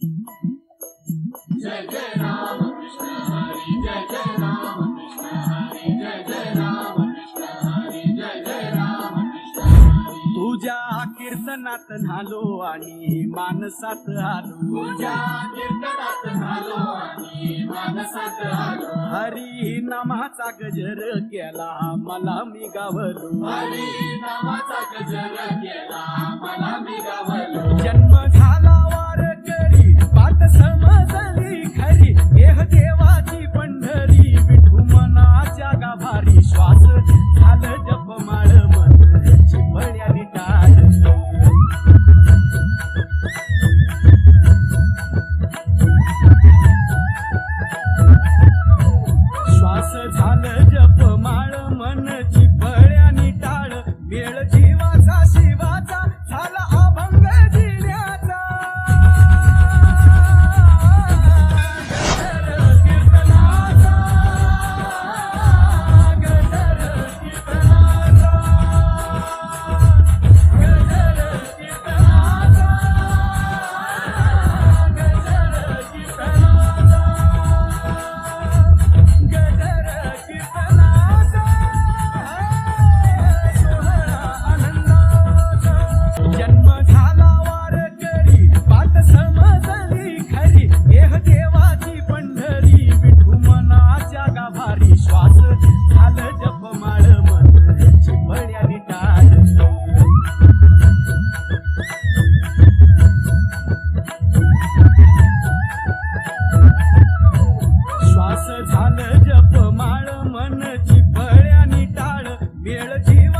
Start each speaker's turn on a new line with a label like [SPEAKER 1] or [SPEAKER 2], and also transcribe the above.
[SPEAKER 1] जय जय राम कृष्ण हरी जय जय राम कृष्ण हरी जय जय राम कृष्ण हरी जय जय राम कृष्ण हरी
[SPEAKER 2] तुझ्या कीर्तनात झालो आणि मानसात आलो.
[SPEAKER 1] तुझ्या कीर्तनात झालो आणि मानसात आलो.
[SPEAKER 2] हरी नामाचा गजर केला मला मी गावलो.
[SPEAKER 1] हरी नामाचा गजर केला 才能。
[SPEAKER 2] perdi o